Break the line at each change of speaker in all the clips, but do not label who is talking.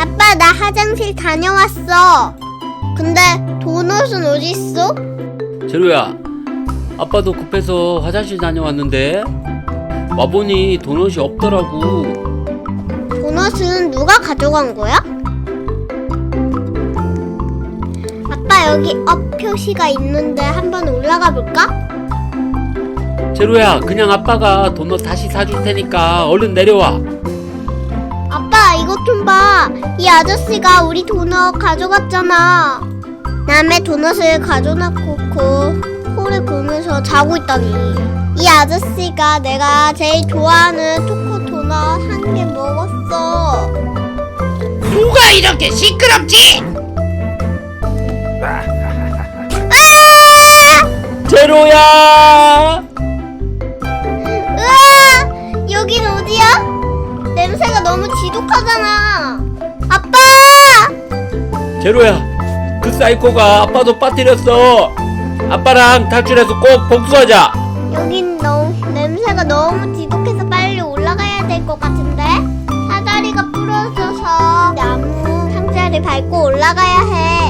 아빠 나 화장실 다녀왔어. 근데 도넛은 어디 있어?
제로야, 아빠도 급해서 화장실 다녀왔는데 와보니 도넛이 없더라고.
도넛은 누가 가져간 거야? 아빠 여기 업 표시가 있는데 한번 올라가 볼까?
제로야, 그냥 아빠가 도넛 다시 사줄 테니까 얼른 내려와.
이것 좀 봐. 이 아저씨가 우리 도넛 가져갔잖아. 남의 도넛을 가져놓고 코를 보면서 자고 있다니. 이 아저씨가 내가 제일 좋아하는 초코 도넛 한 개 먹었어.
누가 이렇게 시끄럽지?
아!
제로야!
냄새가 너무 지독하잖아. 아빠!
제로야, 그 사이코가 아빠도 빠뜨렸어. 아빠랑 탈출해서 꼭 복수하자.
여긴 너무 냄새가 너무 지독해서 빨리 올라가야 될 것 같은데 사다리가 부러져서 나무 상자를 밟고 올라가야 해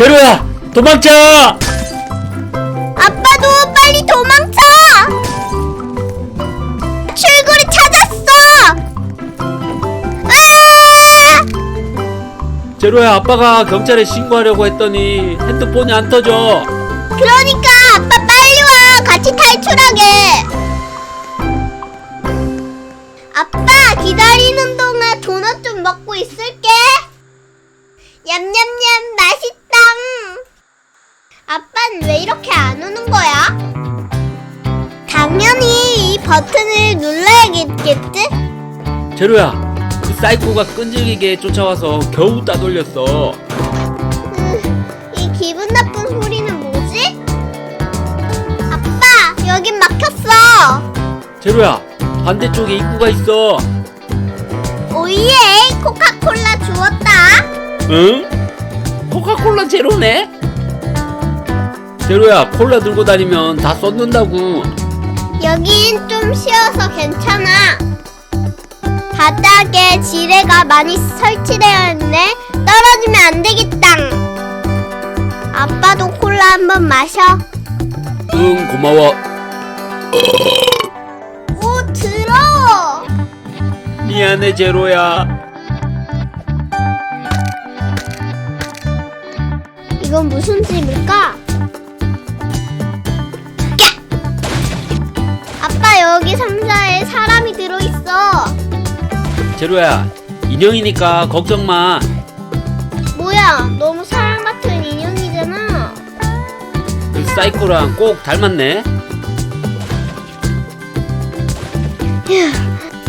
제로야, 도망쳐!
아빠도 빨리 도망쳐 출구를 찾았어 아!
제로야, 아빠가 경찰에 신고하려고 했더니 핸드폰이 안 터져.
그러니까 아빠 빨리 와 같이 탈출하게 아빠 기다리는 동안 도넛 좀 먹고 있을게 맛있다 아빠는 왜 이렇게 안 오는 거야? 당연히 이 버튼을 눌러야겠지?
제로야, 그 사이코가 끈질기게 쫓아와서 겨우 따돌렸어.
으, 이 기분 나쁜 소리는 뭐지? 아빠 여긴 막혔어
제로야, 반대쪽에 입구가 있어.
오예 코카콜라 주웠다
응? 코카콜라 제로네? 제로야, 콜라 들고 다니면 다 쏟는다고.
여긴 좀 쉬어서 괜찮아 바닥에 지뢰가 많이 설치되어 있네 떨어지면 안 되겠다 아빠도 콜라 한번 마셔
응, 고마워.
오 더러워
미안해, 제로야.
이건 무슨 집일까?
제로야, 인형이니까 걱정 마.
뭐야 너무 사람 같은 인형이잖아
그 사이코랑 꼭 닮았네.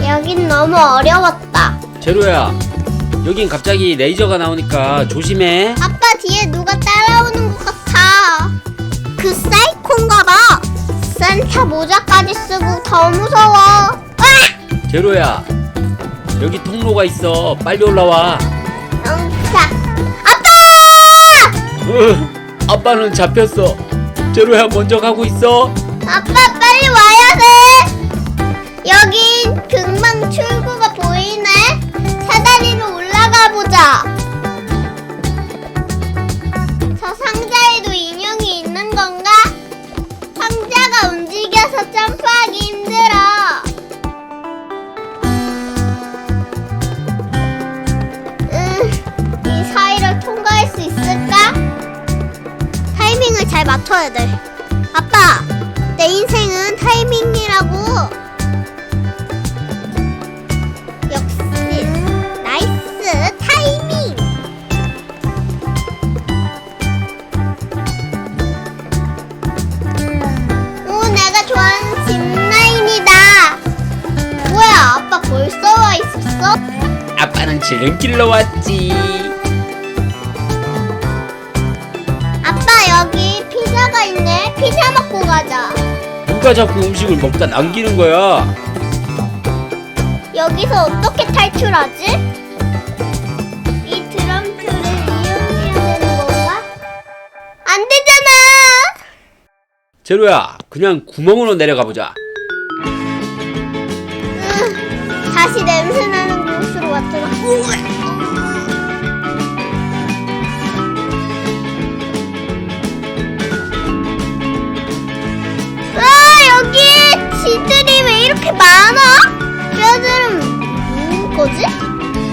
여긴 너무 어려웠다
제로야, 여긴 갑자기 레이저가 나오니까 조심해.
아빠 뒤에 누가 따라오는 것 같아 그 사이콘가 봐 산타 모자까지 쓰고 더 무서워 와!
제로야, 여기 통로가 있어. 빨리 올라와.
응 자 아빠!
으, 아빠는 잡혔어. 제로야, 먼저 가고 있어.
아빠 빨리 와야 돼. 여긴 금방 출구가 보이네. 사다리로 올라가 보자. 저 상자에도 인형이 있는 건가? 상자가 움직여서 점 맞춰야 돼. 아빠, 내 인생은 타이밍이라고. 역시 나이스 타이밍. 오, 내가 좋아하는 짚라인이다. 뭐야, 아빠 벌써 와 있었어?
아빠는 지름길로 왔지.
피자가 있네. 피자 먹고 가자.
누가 자꾸 음식을 먹다 남기는 거야?
여기서 어떻게 탈출하지? 이 드럼표를 이용해야 되는 건가? 안 되잖아.
제로야, 그냥 구멍으로 내려가 보자.
으, 다시 냄새 나는 곳으로. 아 이렇게 많아? 뼈들은 누구 거지?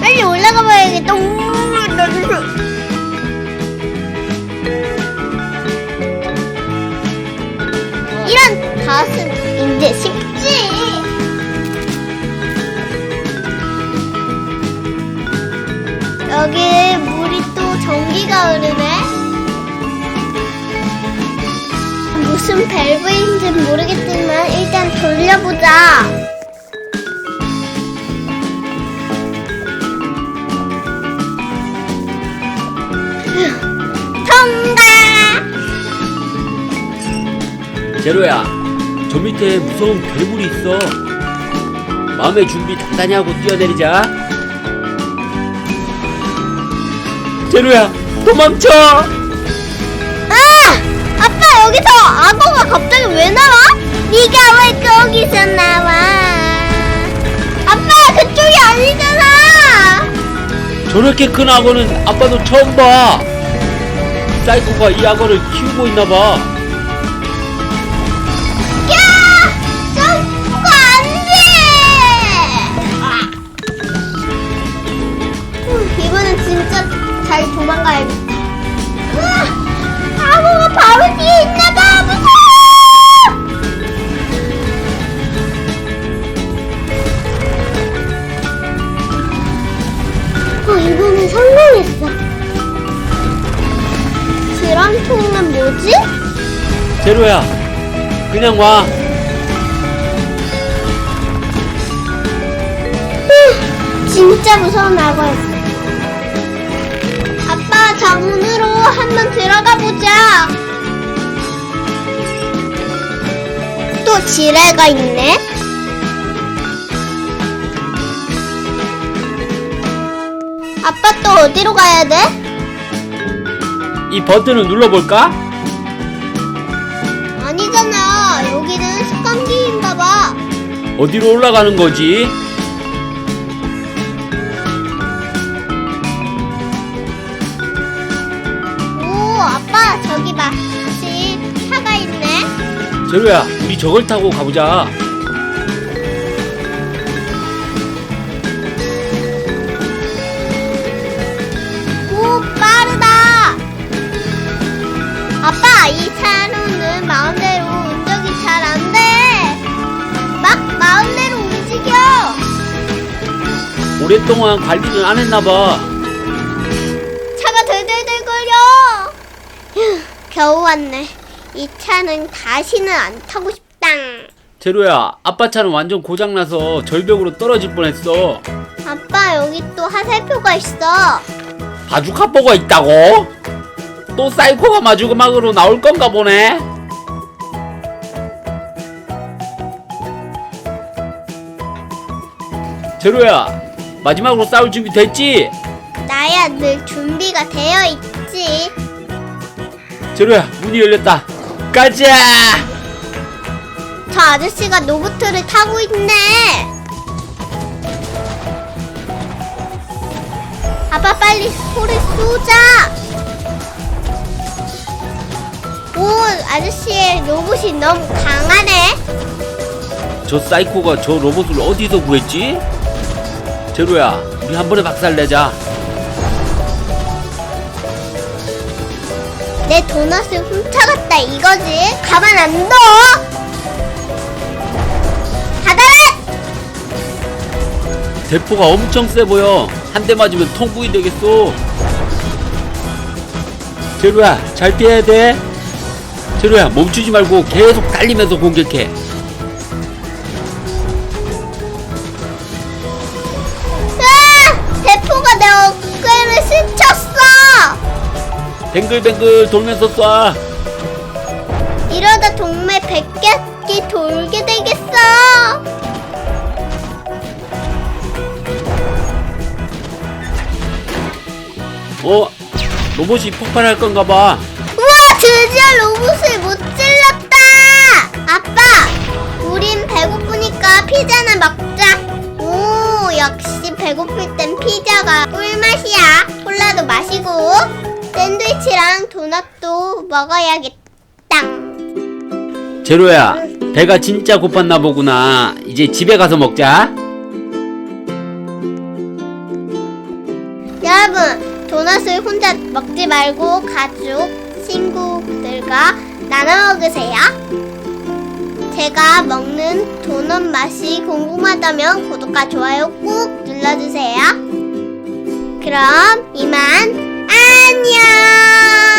빨리 올라가 봐야겠다. 우, 이런 닷은 이제 쉽지. 여기 물이 또 전기가 흐르네. 무슨 밸브인 지 모르겠지만 일단 돌려보자.
제로야, 저 밑에 무서운 괴물이 있어. 마음의 준비 단단히 하고 뛰어내리자. 제로야, 도망쳐!
아! 아빠 여기서 악어가 갑자기 왜 나와? 네가 왜 거기서 나와? 아빠 그쪽이 아니잖아.
저렇게 큰 악어는 아빠도 처음 봐. 사이코가 이 악어를 키우고 있나 봐.
야! 점프가 안 돼. 후, 이번엔 진짜 잘 도망가야겠다.
제로야, 그냥 와.
진짜 무서운 악어였어. 아빠, 저 문으로 한번 들어가 보자. 또 지뢰가 있네. 아빠 또 어디로 가야 돼?
이 버튼을 눌러볼까?
여기는 습관기인가 봐.
어디로 올라가는 거지?
오, 아빠 저기 봐. 집 차가 있네.
제로야, 우리 저걸 타고 가보자. 오랫동안 관리는 안 했나 봐.
차가 덜덜덜거려. 휴, 겨우 왔네. 이 차는 다시는 안 타고 싶다.
제로야, 아빠 차는 완전 고장나서 절벽으로 떨어질 뻔했어.
아빠, 여기 또 화살표가 있어.
바주카포가 있다고? 또 사이코가 마주막으로 나올 건가 보네. 제로야, 마지막으로 싸울 준비 됐지?
나야 늘 준비가 되어 있지.
제로야, 문이 열렸다. 가자!
저 아저씨가 로봇을 타고 있네. 아빠 빨리 소리 쏘자. 오 아저씨의 로봇이 너무 강하네.
저 사이코가 저 로봇을 어디서 구했지? 제로야, 우리 한 번에 박살내자.
내 도넛을 훔쳐갔다 이거지. 가만 안 둬. 받아라.
대포가 엄청 세 보여. 한 대 맞으면 통구이 되겠어. 제로야, 잘 피해야 돼. 제로야, 멈추지 말고 계속 달리면서 공격해. 뱅글뱅글 돌면서 쏴.
이러다 동네 100개끼 돌게 되겠어.
어? 로봇이 폭발할 건가 봐.
우와 드디어 로봇을 못 찔렀다! 아빠! 우린 배고프니까 피자나 먹자. 오, 역시 배고플 땐 피자가 꿀맛이야. 콜라도 마시고, 샌드위치랑 도넛도 먹어야겠다.
제로야, 배가 진짜 고팠나 보구나. 이제 집에 가서 먹자.
여러분, 도넛을 혼자 먹지 말고 가족, 친구들과 나눠 먹으세요. 제가 먹는 도넛 맛이 궁금하다면 구독과 좋아요 꾹 눌러주세요. 그럼 이만 안녕!